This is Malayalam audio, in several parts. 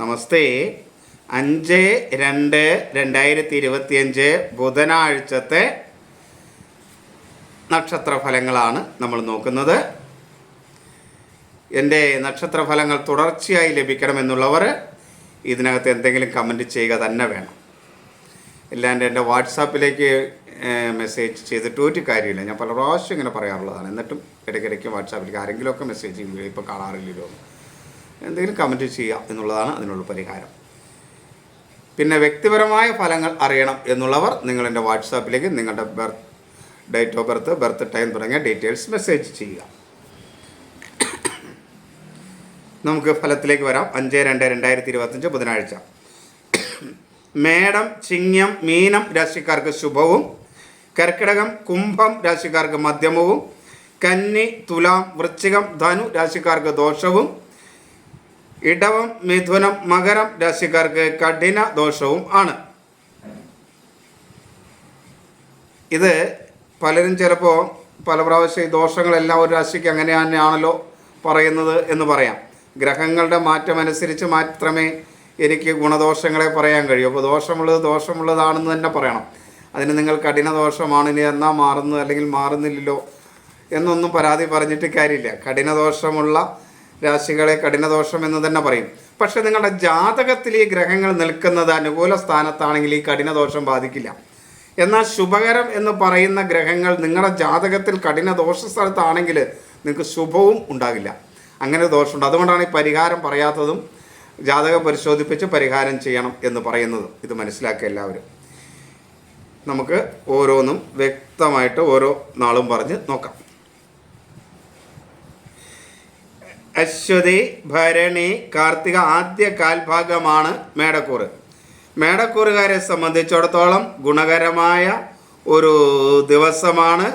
നമസ്തേ. അഞ്ച് രണ്ട് രണ്ടായിരത്തി ഇരുപത്തിയഞ്ച് ബുധനാഴ്ചത്തെ നക്ഷത്രഫലങ്ങളാണ് നമ്മൾ നോക്കുന്നത്. എന്റെ നക്ഷത്രഫലങ്ങൾ തുടർച്ചയായി ലഭിക്കണമെന്നുള്ളവർ ഇതിനകത്ത് എന്തെങ്കിലും കമന്റ് ചെയ്യുക തന്നെ വേണം. ഇല്ലാണ്ട് എന്റെ വാട്സാപ്പിലേക്ക് മെസ്സേജ് ചെയ്തിട്ട് ഒരു കാര്യമില്ല. ഞാൻ പല പ്രാവശ്യം ഇങ്ങനെ പറയാറുള്ളതാണ്. എന്നിട്ടും ഇടയ്ക്കിടയ്ക്ക് വാട്സാപ്പിലേക്ക് ആരെങ്കിലുമൊക്കെ മെസ്സേജ് ഇപ്പോൾ കാണാറില്ലല്ലോ എന്തെങ്കിലും കമന്റ് ചെയ്യാം എന്നുള്ളതാണ് അതിനുള്ള പരിഹാരം. പിന്നെ വ്യക്തിപരമായ ഫലങ്ങൾ അറിയണം എന്നുള്ളവർ നിങ്ങളെന്റെ വാട്സാപ്പിലേക്ക് നിങ്ങളുടെ birth date of birth birth time തുടങ്ങിയ ഡീറ്റെയിൽസ് മെസ്സേജ് ചെയ്യുക. നമുക്ക് ഫലത്തിലേക്ക് വരാം. അഞ്ച് രണ്ട് രണ്ടായിരത്തി ഇരുപത്തഞ്ച് ബുധനാഴ്ച. മേടം ചിങ്ങം മീനം രാശിക്കാർക്ക് ശുഭവും കർക്കിടകം കുംഭം രാശിക്കാർക്ക് മധ്യമവും കന്നി തുലാം വൃശ്ചികം ധനു രാശിക്കാർക്ക് ദോഷവും ഇടവം മിഥുനം മകരം രാശിക്കാർക്ക് കഠിന ദോഷവും ആണ്. ഇത് പലരും ചിലപ്പോൾ പല പ്രാവശ്യം ഈ ദോഷങ്ങളെല്ലാം ഒരു രാശിക്ക് അങ്ങനെ തന്നെയാണല്ലോ പറയുന്നത് എന്ന് പറയാം. ഗ്രഹങ്ങളുടെ മാറ്റം അനുസരിച്ച് മാത്രമേ എനിക്ക് ഗുണദോഷങ്ങളെ പറയാൻ കഴിയൂ. അപ്പോൾ ദോഷമുള്ളത് ദോഷമുള്ളതാണെന്ന് തന്നെ പറയണം. അതിന് നിങ്ങൾ കഠിന ദോഷമാണ് ഇനി എന്നാ മാറുന്നത് അല്ലെങ്കിൽ മാറുന്നില്ലല്ലോ എന്നൊന്നും പരാതി പറഞ്ഞിട്ട് കാര്യമില്ല. കഠിന ദോഷമുള്ള രാശികളെ കഠിനദോഷം എന്ന് തന്നെ പറയും. പക്ഷെ നിങ്ങളുടെ ജാതകത്തിൽ ഈ ഗ്രഹങ്ങൾ നിൽക്കുന്നത് അനുകൂല സ്ഥാനത്താണെങ്കിൽ ഈ കഠിനദോഷം ബാധിക്കില്ല. എന്നാൽ ശുഭകരം എന്ന് പറയുന്ന ഗ്രഹങ്ങൾ നിങ്ങളുടെ ജാതകത്തിൽ കഠിന ദോഷ സ്ഥലത്താണെങ്കിൽ നിങ്ങൾക്ക് ശുഭവും ഉണ്ടാകില്ല. അങ്ങനെ ദോഷമുണ്ട്. അതുകൊണ്ടാണ് ഈ പരിഹാരം പറയാത്തതും ജാതകം പരിശോധിപ്പിച്ച് പരിഹാരം ചെയ്യണം എന്ന് പറയുന്നത്. ഇത് മനസ്സിലാക്കുക എല്ലാവരും. നമുക്ക് ഓരോന്നും വ്യക്തമായിട്ട് ഓരോ നാളും പറഞ്ഞ് നോക്കാം. അശ്വതി ഭരണി കാർത്തിക ആദ്യ കാൽഭാഗമാണ് മേടക്കൂറ്. മേടക്കൂറുകാരെ സംബന്ധിച്ചിടത്തോളം ഗുണകരമായ ഒരു ദിവസമാണ്.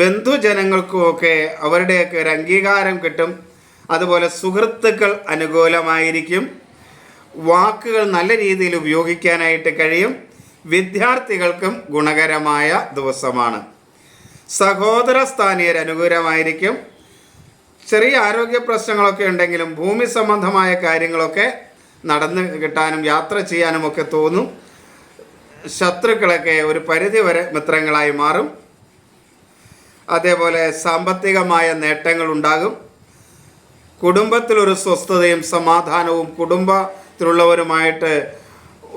ബന്ധുജനങ്ങൾക്കുമൊക്കെ അവരുടെയൊക്കെ ഒരു അംഗീകാരം കിട്ടും. അതുപോലെ സുഹൃത്തുക്കൾ അനുകൂലമായിരിക്കും. വാക്കുകൾ നല്ല രീതിയിൽ ഉപയോഗിക്കാനായിട്ട് കഴിയും. വിദ്യാർത്ഥികൾക്കും ഗുണകരമായ ദിവസമാണ്. സഹോദര സ്ഥാനീയർ അനുകൂലമായിരിക്കും. ചെറിയ ആരോഗ്യ പ്രശ്നങ്ങളൊക്കെ ഉണ്ടെങ്കിലും ഭൂമി സംബന്ധമായ കാര്യങ്ങളൊക്കെ നടന്ന് കിട്ടാനും യാത്ര ചെയ്യാനും ഒക്കെ തോന്നും. ശത്രുക്കളൊക്കെ ഒരു പരിധി വരെ മിത്രങ്ങളായി മാറും. അതേപോലെ സാമ്പത്തികമായ നേട്ടങ്ങൾ ഉണ്ടാകും. കുടുംബത്തിലൊരു സ്വസ്ഥതയും സമാധാനവും കുടുംബത്തിലുള്ളവരുമായിട്ട്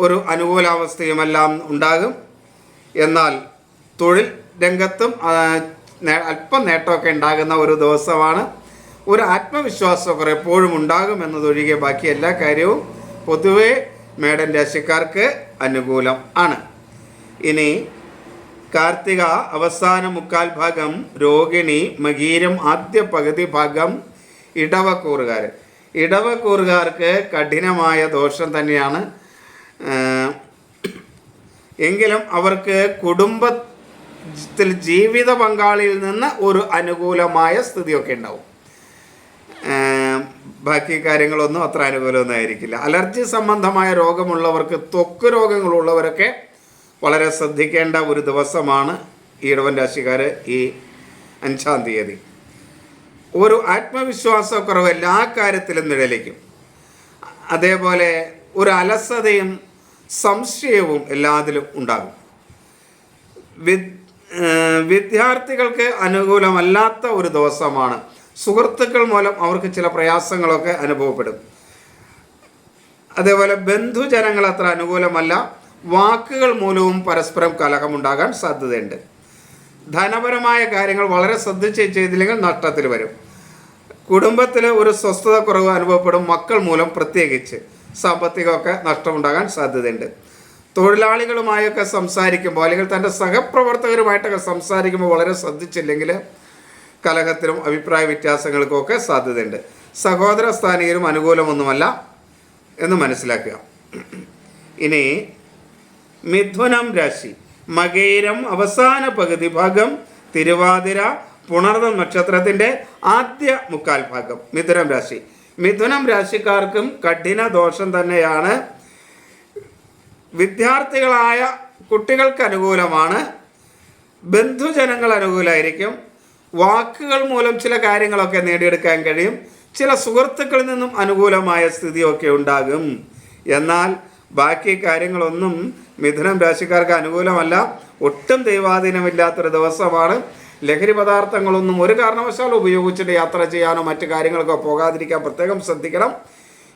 ഒരു അനുകൂലാവസ്ഥയുമെല്ലാം ഉണ്ടാകും. എന്നാൽ തൊഴിൽ രംഗത്തും അല്പം നേട്ടമൊക്കെ ഉണ്ടാകുന്ന ഒരു ദിവസമാണ്. ഒരു ആത്മവിശ്വാസമൊക്കെ എപ്പോഴും ഉണ്ടാകും എന്നതൊഴികെ ബാക്കി എല്ലാ കാര്യവും പൊതുവെ മേടൻ രാശിക്കാർക്ക് അനുകൂലം ആണ്. ഇനി കാർത്തിക അവസാന മുക്കാൽ ഭാഗം രോഹിണി മകീരം ആദ്യ പകുതി ഭാഗം ഇടവക്കൂറുകാർ ഇടവക്കൂറുകാർക്ക് കഠിനമായ ദോഷം തന്നെയാണ്. എങ്കിലും അവർക്ക് കുടുംബത്തിൽ ജീവിത പങ്കാളിയിൽ നിന്ന് ഒരു അനുകൂലമായ സ്ഥിതിയൊക്കെ ഉണ്ടാവും. ബാക്കി കാര്യങ്ങളൊന്നും അത്ര അനുകൂലമൊന്നും ആയിരിക്കില്ല. അലർജി സംബന്ധമായ രോഗമുള്ളവർക്ക് ത്വക്ക് രോഗങ്ങളുള്ളവരൊക്കെ വളരെ ശ്രദ്ധിക്കേണ്ട ഒരു ദിവസമാണ് ഈ ഇടവൻ രാശിക്കാർ ഈ അഞ്ചാം തീയതി. ഒരു ആത്മവിശ്വാസക്കുറവ് എല്ലാ കാര്യത്തിലും നിഴലിക്കും. അതേപോലെ ഒരു അലസതയും സംശയവും എല്ലാത്തിലും ഉണ്ടാകും. വിദ്യാർത്ഥികൾക്ക് അനുകൂലമല്ലാത്ത ഒരു ദിവസമാണ്. സുഹൃത്തുക്കൾ മൂലം അവർക്ക് ചില പ്രയാസങ്ങളൊക്കെ അനുഭവപ്പെടും. അതേപോലെ ബന്ധുജനങ്ങൾ അത്ര അനുകൂലമല്ല. വാക്കുകൾ മൂലവും പരസ്പരം കലഹമുണ്ടാകാൻ സാധ്യതയുണ്ട്. ധനപരമായ കാര്യങ്ങൾ വളരെ ശ്രദ്ധിച്ച് ചെയ്തില്ലെങ്കിൽ നഷ്ടത്തിൽ വരും. കുടുംബത്തിൽ ഒരു സ്വസ്ഥത കുറവ് അനുഭവപ്പെടും മക്കൾ മൂലം പ്രത്യേകിച്ച്. സാമ്പത്തികമൊക്കെ നഷ്ടമുണ്ടാകാൻ സാധ്യതയുണ്ട്. തൊഴിലാളികളുമായൊക്കെ സംസാരിക്കുമ്പോൾ അല്ലെങ്കിൽ തന്റെ സഹപ്രവർത്തകരുമായിട്ടൊക്കെ സംസാരിക്കുമ്പോൾ വളരെ ശ്രദ്ധിച്ചില്ലെങ്കിൽ കലഹത്തിനും അഭിപ്രായ വ്യത്യാസങ്ങൾക്കുമൊക്കെ സാധ്യതയുണ്ട്. സഹോദര സ്ഥാനീയരും അനുകൂലമൊന്നുമല്ല എന്ന് മനസ്സിലാക്കുക. ഇനി മിഥുനം രാശി. മകേരം അവസാന പകുതി ഭാഗം തിരുവാതിര പുണർന്ന നക്ഷത്രത്തിന്റെ ആദ്യ മുക്കാൽ ഭാഗം മിഥുനം രാശി. മിഥുനം രാശിക്കാർക്കും കഠിന ദോഷം തന്നെയാണ് വിദ്യാർത്ഥികളായ കുട്ടികൾക്ക് അനുകൂലമാണ് ബന്ധുജനങ്ങൾ അനുകൂലമായിരിക്കും വാക്കുകൾ മൂലം ചില കാര്യങ്ങളൊക്കെ നേടിയെടുക്കാൻ കഴിയും. ചില സുഹൃത്തുക്കളിൽ നിന്നും അനുകൂലമായ സ്ഥിതിയൊക്കെ ഉണ്ടാകും. എന്നാൽ ബാക്കി കാര്യങ്ങളൊന്നും മിഥുനം രാശിക്കാർക്ക് അനുകൂലമല്ല. ഒട്ടും ദൈവാധീനമില്ലാത്തൊരു ദിവസമാണ്. ലഹരി പദാർത്ഥങ്ങളൊന്നും ഒരു കാരണവശാലും ഉപയോഗിച്ചിട്ട് യാത്ര ചെയ്യാനോ മറ്റു കാര്യങ്ങൾക്കോ പോകാതിരിക്കാൻ പ്രത്യേകം ശ്രദ്ധിക്കണം.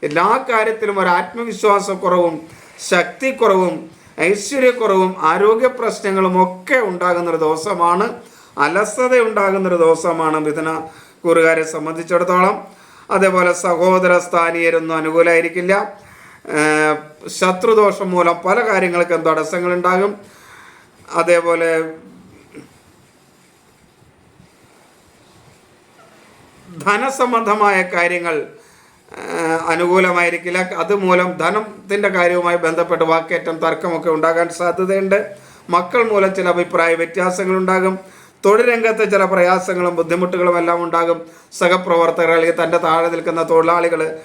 എല്ലാ കാര്യത്തിലും ഒരു ആത്മവിശ്വാസക്കുറവും ശക്തിക്കുറവും ഐശ്വര്യക്കുറവും ആരോഗ്യ പ്രശ്നങ്ങളും ഒക്കെ ഉണ്ടാകുന്നൊരു ദിവസമാണ്. അലസത ഉണ്ടാകുന്നൊരു ദിവസമാണ് മിഥുന കൂറുകാരെ സംബന്ധിച്ചിടത്തോളം. അതേപോലെ സഹോദര സ്ഥാനീയരൊന്നും അനുകൂലമായിരിക്കില്ല ശത്രുദോഷം മൂലം പല കാര്യങ്ങൾക്കും തടസ്സങ്ങളുണ്ടാകും. അതേപോലെ ധനസംബന്ധമായ കാര്യങ്ങൾ അനുകൂലമായിരിക്കില്ല. അതുമൂലം ധനത്തിന്റെ കാര്യവുമായി ബന്ധപ്പെട്ട് വാക്കേറ്റം തർക്കമൊക്കെ ഉണ്ടാകാൻ സാധ്യതയുണ്ട്. മക്കൾ മൂലം ചില അഭിപ്രായ വ്യത്യാസങ്ങളുണ്ടാകും. തൊഴിൽ ചില പ്രയാസങ്ങളും ബുദ്ധിമുട്ടുകളും എല്ലാം ഉണ്ടാകും. സഹപ്രവർത്തകർ അല്ലെങ്കിൽ തന്റെ താഴെ നിൽക്കുന്ന തൊഴിലാളികൾ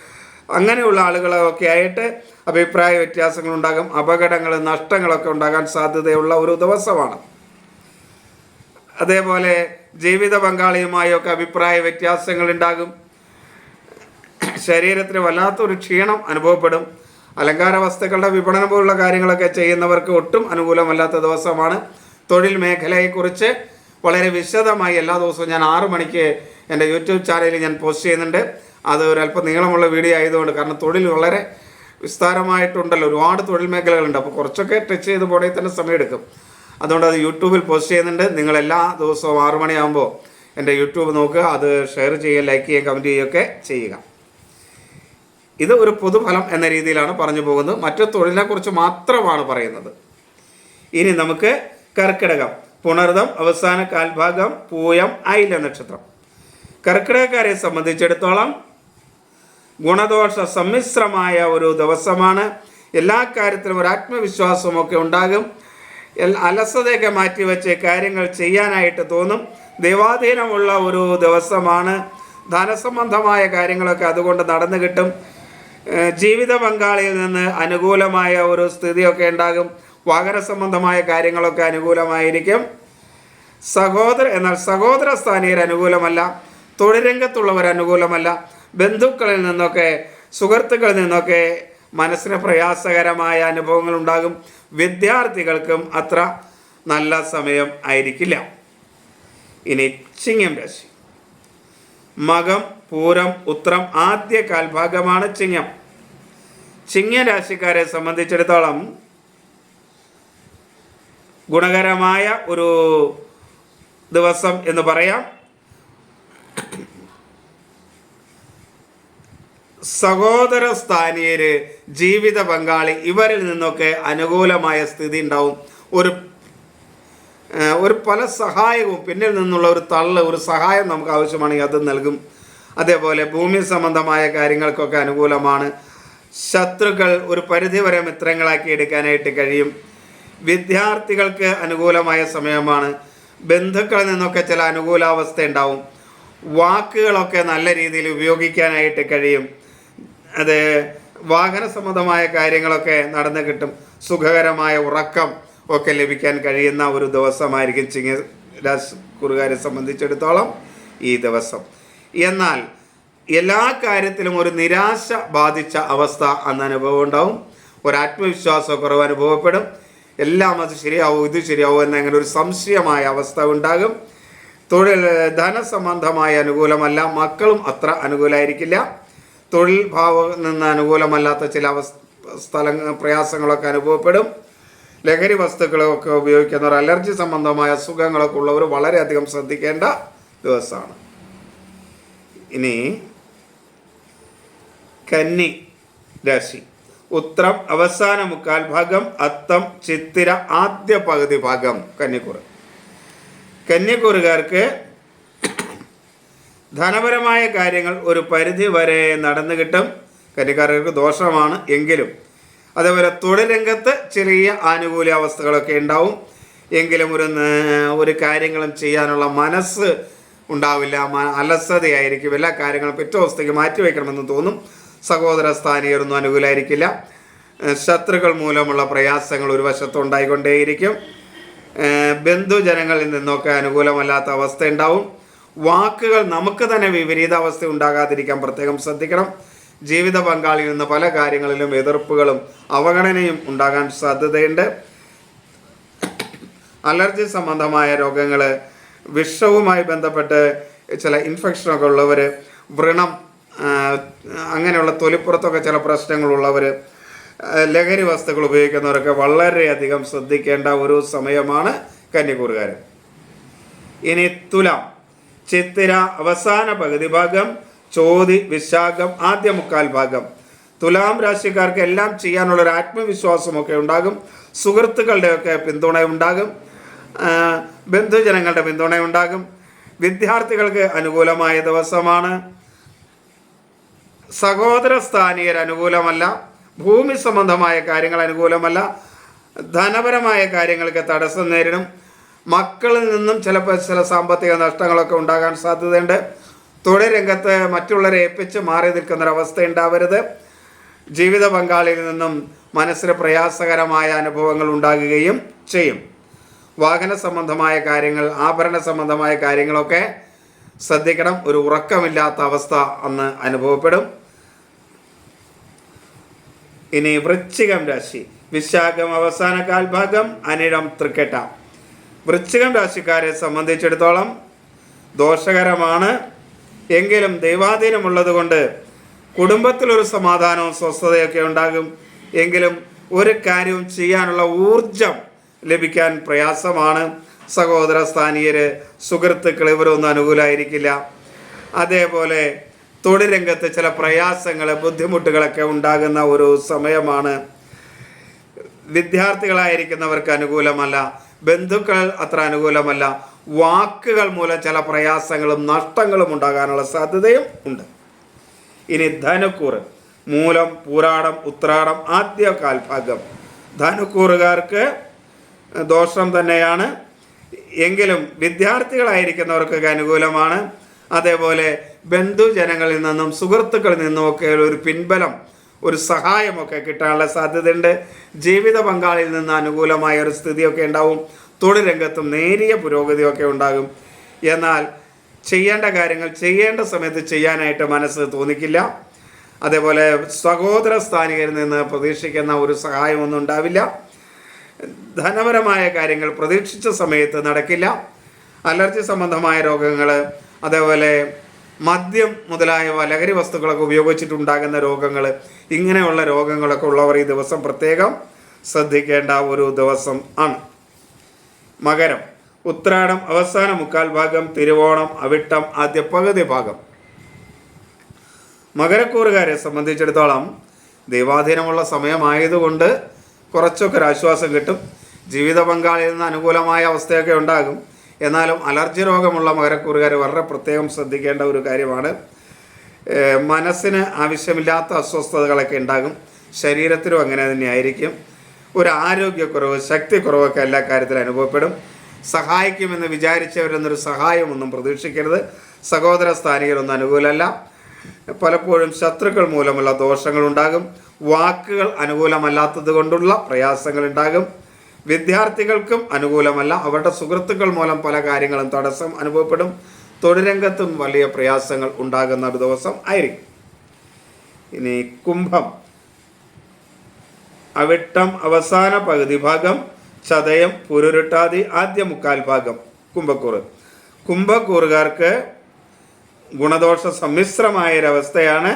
അങ്ങനെയുള്ള ആളുകളൊക്കെ ആയിട്ട് അഭിപ്രായ വ്യത്യാസങ്ങളുണ്ടാകും. അപകടങ്ങൾ നഷ്ടങ്ങളൊക്കെ ഉണ്ടാകാൻ സാധ്യതയുള്ള ഒരു ദിവസമാണ്. അതേപോലെ ജീവിത പങ്കാളിയുമായൊക്കെ അഭിപ്രായ വ്യത്യാസങ്ങൾ ഉണ്ടാകും ശരീരത്തിന് വല്ലാത്തൊരു ക്ഷീണം അനുഭവപ്പെടും. അലങ്കാര വസ്തുക്കളുടെ വിപണനം പോലുള്ള കാര്യങ്ങളൊക്കെ ചെയ്യുന്നവർക്ക് ഒട്ടും അനുകൂലമല്ലാത്ത ദിവസമാണ്. തൊഴിൽ മേഖലയെക്കുറിച്ച് വളരെ വിശദമായി എല്ലാ ദിവസവും ഞാൻ ആറു മണിക്ക് എന്റെ യൂട്യൂബ് ചാനലിൽ ഞാൻ പോസ്റ്റ് ചെയ്യുന്നുണ്ട്. അത് ഒരല്പം നീളമുള്ള വീഡിയോ ആയതുകൊണ്ട് കാരണം തൊഴിൽ വളരെ വിസ്താരമായിട്ടുണ്ടല്ലോ. ഒരുപാട് തൊഴിൽ മേഖലകളുണ്ട്. അപ്പോൾ കുറച്ചൊക്കെ ടച്ച് ചെയ്ത് പോണേ തന്നെ സമയമെടുക്കും. അതുകൊണ്ട് അത് യൂട്യൂബിൽ പോസ്റ്റ് ചെയ്യുന്നുണ്ട്. നിങ്ങൾ എല്ലാ ദിവസവും ആറു മണിയാകുമ്പോൾ എന്റെ യൂട്യൂബ് നോക്കുക. അത് ഷെയർ ചെയ്യുക ലൈക്ക് ചെയ്യുക കമന്റ് ചെയ്യുകയൊക്കെ ചെയ്യുക. ഇത് ഒരു പൊതുഫലം എന്ന രീതിയിലാണ് പറഞ്ഞു പോകുന്നത്. മറ്റു തൊഴിലിനെക്കുറിച്ച് മാത്രമാണ് പറയുന്നത്. ഇനി നമുക്ക് കർക്കിടകം പുണർദം അവസാന കാൽഭാഗം പൂയം ഐല നക്ഷത്രം. കർക്കിടകക്കാരെ സംബന്ധിച്ചിടത്തോളം ഗുണദോഷ സമ്മിശ്രമായ ഒരു ദിവസമാണ്. എല്ലാ കാര്യത്തിലും ഒരു ആത്മവിശ്വാസമൊക്കെ ഉണ്ടാകും. അലസതയൊക്കെ മാറ്റിവെച്ച് കാര്യങ്ങൾ ചെയ്യാനായിട്ട് തോന്നും. ദൈവാധീനമുള്ള ഒരു ദിവസമാണ്. ധനസംബന്ധമായ കാര്യങ്ങളൊക്കെ അതുകൊണ്ട് നടന്നു കിട്ടും. ജീവിത പങ്കാളിയിൽ നിന്ന് അനുകൂലമായ ഒരു സ്ഥിതിയൊക്കെ ഉണ്ടാകും. വാഹന സംബന്ധമായ കാര്യങ്ങളൊക്കെ അനുകൂലമായിരിക്കും. സഹോദര എന്നാൽ സഹോദര സ്ഥാനീയർ അനുകൂലമല്ല. തൊഴിൽ രംഗത്തുള്ളവർ അനുകൂലമല്ല. ബന്ധുക്കളിൽ നിന്നൊക്കെ സുഹൃത്തുക്കളിൽ നിന്നൊക്കെ മനസ്സിന് പ്രയാസകരമായ അനുഭവങ്ങൾ ഉണ്ടാകും. വിദ്യാർത്ഥികൾക്കും അത്ര നല്ല സമയം ആയിരിക്കില്ല. ഇനി ചിങ്ങം രാശി. മകം പൂരം ഉത്രം ആദ്യ കാൽഭാഗമാണ് ചിങ്ങം. ചിങ്ങരാശിക്കാരെ സംബന്ധിച്ചിടത്തോളം ഗുണകരമായ ഒരു ദിവസം എന്ന് പറയാം. സഹോദര സ്ഥാനീയര് ജീവിത പങ്കാളി ഇവരിൽ നിന്നൊക്കെ അനുകൂലമായ സ്ഥിതി ഉണ്ടാവും. ഒരു ഒരു പല സഹായവും പിന്നിൽ നിന്നുള്ള ഒരു തള്ള ഒരു സഹായം നമുക്ക് ആവശ്യമാണെങ്കിൽ അത് നൽകും. അതേപോലെ ഭൂമി സംബന്ധമായ കാര്യങ്ങൾക്കൊക്കെ അനുകൂലമാണ്. ശത്രുക്കൾ ഒരു പരിധിവരെ മിത്രങ്ങളാക്കി എടുക്കാനായിട്ട് കഴിയും. വിദ്യാർത്ഥികൾക്ക് അനുകൂലമായ സമയമാണ്. ബന്ധുക്കളിൽ നിന്നൊക്കെ ചില അനുകൂലാവസ്ഥ ഉണ്ടാവും. വാക്കുകളൊക്കെ നല്ല രീതിയിൽ ഉപയോഗിക്കാനായിട്ട് കഴിയും. അത് വാഹന സംബന്ധമായ കാര്യങ്ങളൊക്കെ നടന്നു കിട്ടും. സുഖകരമായ ഉറക്കം ഒക്കെ ലഭിക്കാൻ കഴിയുന്ന ഒരു ദിവസമായിരിക്കും ചിങ്ങ കുറുകാരെ സംബന്ധിച്ചിടത്തോളം ഈ ദിവസം. എന്നാൽ എല്ലാ കാര്യത്തിലും ഒരു നിരാശ ബാധിച്ച അവസ്ഥ അന്ന് അനുഭവം ഉണ്ടാവും. ഒരു ആത്മവിശ്വാസക്കുറവ് അനുഭവപ്പെടും. എല്ലാം അത് ശരിയാവും ഇത് ശരിയാവും എന്ന അങ്ങനെ ഒരു സംശയമായ അവസ്ഥ ഉണ്ടാകും. തൊഴിൽ ധനസംബന്ധമായ അനുകൂലമല്ല മക്കളും അത്ര അനുകൂലമായിരിക്കില്ല തൊഴിൽ ഭാവം നിന്ന് അനുകൂലമല്ലാത്ത ചില അവസ്ഥ സ്ഥല പ്രയാസങ്ങളൊക്കെ അനുഭവപ്പെടും. ലഹരി വസ്തുക്കളൊക്കെ ഉപയോഗിക്കുന്നവർ അലർജി സംബന്ധമായ അസുഖങ്ങളൊക്കെ ഉള്ളവർ വളരെയധികം ശ്രദ്ധിക്കേണ്ട ദിവസമാണ്. ഇനി കന്നി രാശി. ഉത്രം അവസാന മുക്കാൽ ഭാഗം അത്തം ചിത്തിര ആദ്യ പകുതി ഭാഗം കന്നിക്കൂറ്. കന്യക്കൂറുകാർക്ക് ധനപരമായ കാര്യങ്ങൾ ഒരു പരിധി വരെ നടന്നു കിട്ടും. കന്യക്കാർക്ക് ദോഷമാണ്. എങ്കിലും അതേപോലെ തൊഴിൽ രംഗത്ത് ചെറിയ ആനുകൂല്യാവസ്ഥകളൊക്കെ ഉണ്ടാവും. എങ്കിലും ഒരു ഒരു കാര്യങ്ങളും ചെയ്യാനുള്ള മനസ്സ് ഉണ്ടാവില്ല. അലസതയായിരിക്കും. എല്ലാ കാര്യങ്ങളും പിറ്റേ മാറ്റിവെക്കണമെന്ന് തോന്നും. സഹോദര സ്ഥാനീയരൊന്നും അനുകൂലമായിരിക്കില്ല ശത്രുക്കൾ മൂലമുള്ള പ്രയാസങ്ങൾ ഒരു വശത്തുണ്ടായിക്കൊണ്ടേയിരിക്കും ബന്ധുജനങ്ങളിൽ നിന്നൊക്കെ അനുകൂലമല്ലാത്ത അവസ്ഥ ഉണ്ടാവും. വാക്കുകൾ നമുക്ക് തന്നെ വിപരീതാവസ്ഥ ഉണ്ടാകാതിരിക്കാൻ പ്രത്യേകം ശ്രദ്ധിക്കണം. ജീവിത പങ്കാളിയിൽ നിന്ന് പല കാര്യങ്ങളിലും എതിർപ്പുകളും അവഗണനയും ഉണ്ടാകാൻ സാധ്യതയുണ്ട്. അലർജി സംബന്ധമായ രോഗങ്ങൾ വിഷവുമായി ബന്ധപ്പെട്ട് ചില ഇൻഫെക്ഷനൊക്കെ ഉള്ളവർ വ്രണം അങ്ങനെയുള്ള തൊലിപ്പുറത്തൊക്കെ ചില പ്രശ്നങ്ങളുള്ളവർ ലഹരി വസ്തുക്കൾ ഉപയോഗിക്കുന്നവരൊക്കെ വളരെയധികം ശ്രദ്ധിക്കേണ്ട ഒരു സമയമാണ് കന്നിക്കൂറുകാരൻ ഇനി തുലാം ചിത്തിര അവസാന പകുതി ഭാഗം ചോതി വിശാഖം ആദ്യ മുക്കാൽ ഭാഗം. തുലാം രാശിക്കാർക്ക് എല്ലാം ചെയ്യാനുള്ള ഒരു ആത്മവിശ്വാസമൊക്കെ ഉണ്ടാകും. സുഹൃത്തുക്കളുടെയൊക്കെ പിന്തുണ ഉണ്ടാകും. ബന്ധുജനങ്ങളുടെ പിന്തുണ ഉണ്ടാകും. വിദ്യാർത്ഥികൾക്ക് അനുകൂലമായ ദിവസമാണ്. സഹോദര സ്ഥാനീയർ അനുകൂലമല്ല. ഭൂമി സംബന്ധമായ കാര്യങ്ങൾ അനുകൂലമല്ല. ധനപരമായ കാര്യങ്ങൾക്ക് തടസ്സം നേരിടും. മക്കളിൽ നിന്നും ചിലപ്പോൾ ചില സാമ്പത്തിക നഷ്ടങ്ങളൊക്കെ ഉണ്ടാകാൻ സാധ്യതയുണ്ട്. തൊഴിൽ രംഗത്ത് മറ്റുള്ളവരെ ഏൽപ്പിച്ച് മാറി നിൽക്കുന്നൊരവസ്ഥ ഉണ്ടാവരുത്. ജീവിത പങ്കാളിയിൽ നിന്നും മനസ്സിന് പ്രയാസകരമായ അനുഭവങ്ങൾ ഉണ്ടാകുകയും ചെയ്യും. വാഹന സംബന്ധമായ കാര്യങ്ങൾ ആഭരണ സംബന്ധമായ കാര്യങ്ങളൊക്കെ ശ്രദ്ധിക്കണം. ഒരു ഉറക്കമില്ലാത്ത അവസ്ഥ അന്ന് അനുഭവപ്പെടും. ഇനി വൃശ്ചികം രാശി. വിശാഖം അവസാന കാൽഭാഗം അനിഴം തൃക്കെട്ട. വൃശ്ചികം രാശിക്കാരെ സംബന്ധിച്ചിടത്തോളം ദോഷകരമാണ്. എങ്കിലും ദൈവാധീനമുള്ളത് കൊണ്ട് കുടുംബത്തിലൊരു സമാധാനവും സ്വസ്ഥതയൊക്കെ ഉണ്ടാകും. എങ്കിലും ഒരു കാര്യവും ചെയ്യാനുള്ള ഊർജം ലഭിക്കാൻ പ്രയാസമാണ്. സഹോദര സ്ഥാനീയര് സുഹൃത്തുക്കൾ ഇവരൊന്നും അനുകൂലമായിരിക്കില്ല അതേപോലെ തൊഴിൽ രംഗത്ത് ചില പ്രയാസങ്ങൾ ബുദ്ധിമുട്ടുകളൊക്കെ ഉണ്ടാകുന്ന ഒരു സമയമാണ്. വിദ്യാർത്ഥികളായിരിക്കുന്നവർക്ക് അനുകൂലമല്ല. ബന്ധുക്കൾ അത്ര അനുകൂലമല്ല. വാക്കുകൾ മൂലം ചില പ്രയാസങ്ങളും നഷ്ടങ്ങളും ഉണ്ടാകാനുള്ള സാധ്യതയും ഉണ്ട്. ഇനി ധനുക്കൂറ് മൂലം പൂരാടം ഉത്രാടം ആദ്യ കാൽഭാഗം. ധനുക്കൂറുകാർക്ക് ദോഷം തന്നെയാണ്. എങ്കിലും വിദ്യാർത്ഥികളായിരിക്കുന്നവർക്കൊക്കെ അനുകൂലമാണ്. അതേപോലെ ബന്ധുജനങ്ങളിൽ നിന്നും സുഹൃത്തുക്കളിൽ നിന്നും ഒക്കെ ഒരു പിൻബലം ഒരു സഹായമൊക്കെ കിട്ടാനുള്ള സാധ്യതയുണ്ട്. ജീവിത പങ്കാളിയിൽ നിന്ന് അനുകൂലമായ ഒരു സ്ഥിതിയൊക്കെ ഉണ്ടാവും. തൊഴിൽ രംഗത്തും നേരിയ പുരോഗതിയൊക്കെ ഉണ്ടാകും. എന്നാൽ ചെയ്യേണ്ട കാര്യങ്ങൾ ചെയ്യേണ്ട സമയത്ത് ചെയ്യാനായിട്ട് മനസ്സ് തോന്നിക്കില്ല. അതേപോലെ സഹോദര സ്ഥാനികരിൽ നിന്ന് പ്രതീക്ഷിക്കുന്ന ഒരു സഹായമൊന്നും ഉണ്ടാവില്ല. ധനപരമായ കാര്യങ്ങൾ പ്രതീക്ഷിച്ച സമയത്ത് നടക്കില്ല. അലർജി സംബന്ധമായ രോഗങ്ങൾ അതേപോലെ മദ്യം മുതലായവ ലഹരി വസ്തുക്കളൊക്കെ ഉപയോഗിച്ചിട്ടുണ്ടാകുന്ന രോഗങ്ങൾ ഇങ്ങനെയുള്ള രോഗങ്ങളൊക്കെ ഉള്ളവർ ഈ ദിവസം പ്രത്യേകം ശ്രദ്ധിക്കേണ്ട ഒരു ദിവസം ആണ്. മകരം. ഉത്രാടം അവസാന മുക്കാൽ ഭാഗം തിരുവോണം അവിട്ടം ആദ്യ പകുതി ഭാഗം. മകരക്കൂറുകാരെ സംബന്ധിച്ചിടത്തോളം ദൈവാധീനമുള്ള സമയമായതുകൊണ്ട് കുറച്ചൊക്കെ ഒരു ആശ്വാസം കിട്ടും. ജീവിത പങ്കാളിയിൽ നിന്ന് അനുകൂലമായ അവസ്ഥയൊക്കെ ഉണ്ടാകും. എന്നാലും അലർജി രോഗമുള്ള മകരക്കൂറുകാർ വളരെ പ്രത്യേകം ശ്രദ്ധിക്കേണ്ട ഒരു കാര്യമാണ്. മനസ്സിന് ആവശ്യമില്ലാത്ത അസ്വസ്ഥതകളൊക്കെ ഉണ്ടാകും. ശരീരത്തിലും അങ്ങനെ തന്നെയായിരിക്കും. ഒരു ആരോഗ്യക്കുറവ് ശക്തിക്കുറവൊക്കെ എല്ലാ കാര്യത്തിലും അനുഭവപ്പെടും. സഹായിക്കുമെന്ന് വിചാരിച്ചവരൊന്നൊരു സഹായമൊന്നും പ്രതീക്ഷിക്കരുത്. സഹോദര സ്ഥാനികരൊന്നും അനുകൂലമല്ല. പലപ്പോഴും ശത്രുക്കൾ മൂലമുള്ള ദോഷങ്ങളുണ്ടാകും. വാക്കുകൾ അനുകൂലമല്ലാത്തത് കൊണ്ടുള്ള പ്രയാസങ്ങളുണ്ടാകും. വിദ്യാർത്ഥികൾക്കും അനുകൂലമല്ല. അവരുടെ സുഹൃത്തുക്കൾ മൂലം പല കാര്യങ്ങളും തടസ്സം അനുഭവപ്പെടും. തൊഴിലംഗത്തും വലിയ പ്രയാസങ്ങൾ ഉണ്ടാകുന്ന ഒരു ദിവസം ആയിരിക്കും. ഇനി കുംഭം. അവിട്ടം അവസാന പകുതി ഭാഗം ചതയം പുരുരുട്ടാതി ആദ്യ മുക്കാൽ ഭാഗം കുംഭക്കൂറ്. കുംഭക്കൂറുകാർക്ക് ഗുണദോഷ സമ്മിശ്രമായ ഒരവസ്ഥയാണ്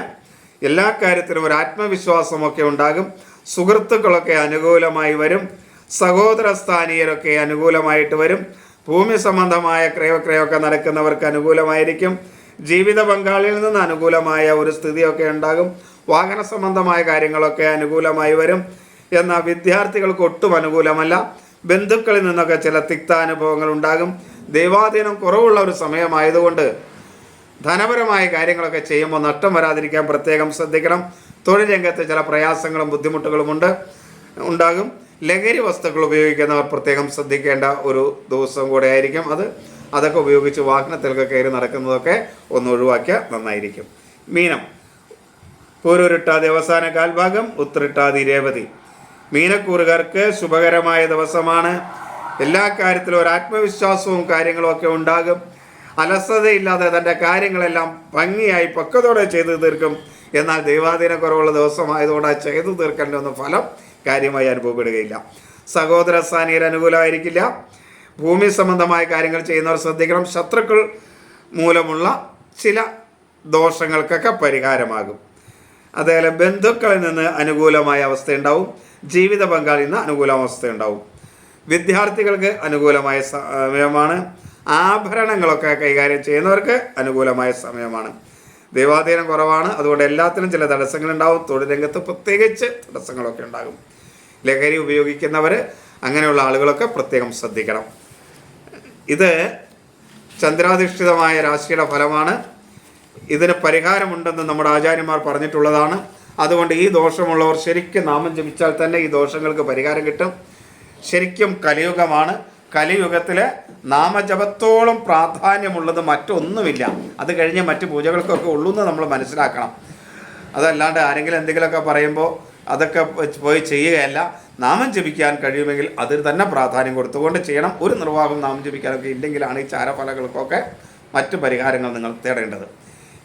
എല്ലാ കാര്യത്തിലും ഒരു ആത്മവിശ്വാസമൊക്കെ ഉണ്ടാകും. സുഹൃത്തുക്കളൊക്കെ അനുകൂലമായി വരും. സഹോദര സ്ഥാനീയരൊക്കെ അനുകൂലമായിട്ട് വരും. ഭൂമി സംബന്ധമായ ക്രയവിക്രയമൊക്കെ നടക്കുന്നവർക്ക് അനുകൂലമായിരിക്കും. ജീവിത പങ്കാളിയിൽ നിന്ന് അനുകൂലമായ ഒരു സ്ഥിതിയൊക്കെ ഉണ്ടാകും. വാഹന സംബന്ധമായ കാര്യങ്ങളൊക്കെ അനുകൂലമായി വരും. എന്നാൽ വിദ്യാർത്ഥികൾക്ക് ഒട്ടും അനുകൂലമല്ല. ബന്ധുക്കളിൽ നിന്നൊക്കെ ചില തിക്താനുഭവങ്ങൾ ഉണ്ടാകും. ദൈവാധീനം കുറവുള്ള ഒരു സമയമായതുകൊണ്ട് ധനപരമായ കാര്യങ്ങളൊക്കെ ചെയ്യുമ്പോൾ നഷ്ടം വരാതിരിക്കാൻ പ്രത്യേകം ശ്രദ്ധിക്കണം. തൊഴിൽ രംഗത്ത് ചില പ്രയാസങ്ങളും ബുദ്ധിമുട്ടുകളുമുണ്ട് ഉണ്ടാകും. ലഹരി വസ്തുക്കൾ ഉപയോഗിക്കുന്നവർ പ്രത്യേകം ശ്രദ്ധിക്കേണ്ട ഒരു ദിവസം കൂടെ ആയിരിക്കും അത്. അതൊക്കെ ഉപയോഗിച്ച് വാഹനത്തിലൊക്കെ കയറി നടക്കുന്നതൊക്കെ ഒന്ന് ഒഴിവാക്കിയാൽ നന്നായിരിക്കും. മീനം. പൂരൂരിട്ടാതി അവസാന കാൽഭാഗം ഉത്തരിട്ടാതി രേവതി. മീനക്കൂറുകാർക്ക് ശുഭകരമായ ദിവസമാണ്. എല്ലാ കാര്യത്തിലും ഒരു ആത്മവിശ്വാസവും കാര്യങ്ങളും ഒക്കെ ഉണ്ടാകും. അലസതയില്ലാതെ തന്റെ കാര്യങ്ങളെല്ലാം ഭംഗിയായി പക്വതോടെ ചെയ്തു തീർക്കും. എന്നാൽ ദൈവാധീന കുറവുള്ള ദിവസമായതുകൊണ്ട് ആ ചെയ്തു തീർക്കേണ്ട ഒന്നും ഫലം കാര്യമായി അനുഭവപ്പെടുകയില്ല. സഹോദര സ്ഥാനീയർ അനുകൂലമായിരിക്കില്ല. ഭൂമി സംബന്ധമായ കാര്യങ്ങൾ ചെയ്യുന്നവർ ശ്രദ്ധിക്കണം. ശത്രുക്കൾ മൂലമുള്ള ചില ദോഷങ്ങൾക്കൊക്കെ പരിഹാരമാകും. അതേപോലെ ബന്ധുക്കളിൽ നിന്ന് അനുകൂലമായ അവസ്ഥയുണ്ടാവും. ജീവിത പങ്കാളിയിൽ നിന്ന് അനുകൂല അവസ്ഥയുണ്ടാവും. വിദ്യാർത്ഥികൾക്ക് അനുകൂലമായ സമയമാണ്. ആഭരണങ്ങളൊക്കെ കൈകാര്യം ചെയ്യുന്നവർക്ക് അനുകൂലമായ സമയമാണ്. ദൈവാധീനം കുറവാണ്. അതുകൊണ്ട് എല്ലാത്തിനും ചില തടസ്സങ്ങളുണ്ടാവും. തൊഴിൽ രംഗത്ത് പ്രത്യേകിച്ച് തടസ്സങ്ങളൊക്കെ ഉണ്ടാകും. ലഹരി ഉപയോഗിക്കുന്നവർ അങ്ങനെയുള്ള ആളുകളൊക്കെ പ്രത്യേകം ശ്രദ്ധിക്കണം. ഇത് ചന്ദ്രാധിഷ്ഠിതമായ രാശിയുടെ ഫലമാണ്. ഇതിന് പരിഹാരമുണ്ടെന്ന് നമ്മുടെ ആചാര്യന്മാർ പറഞ്ഞിട്ടുള്ളതാണ്. അതുകൊണ്ട് ഈ ദോഷമുള്ളവർ ശരിക്കും നാമം ജപിച്ചാൽ തന്നെ ഈ ദോഷങ്ങൾക്ക് പരിഹാരം കിട്ടും. ശരിക്കും കലിയുഗമാണ്. കലിയുഗത്തിൽ നാമജപത്തോളം പ്രാധാന്യമുള്ളത് മറ്റൊന്നുമില്ല. അത് കഴിഞ്ഞ് മറ്റ് പൂജകൾക്കൊക്കെ ഉള്ളൂ എന്ന് നമ്മൾ മനസ്സിലാക്കണം. അതല്ലാണ്ട് ആരെങ്കിലും എന്തെങ്കിലുമൊക്കെ പറയുമ്പോൾ അതൊക്കെ പോയി ചെയ്യുകയല്ല. നാമം ജപിക്കാൻ കഴിയുമെങ്കിൽ അതിൽ തന്നെ പ്രാധാന്യം കൊടുത്തുകൊണ്ട് ചെയ്യണം. ഒരു നിർവാഹം നാമം ജപിക്കാനൊക്കെ ഇല്ലെങ്കിലാണ് ഈ ചാരഫലകൾക്കൊക്കെ മറ്റു പരിഹാരങ്ങൾ നിങ്ങൾ തേടേണ്ടത്.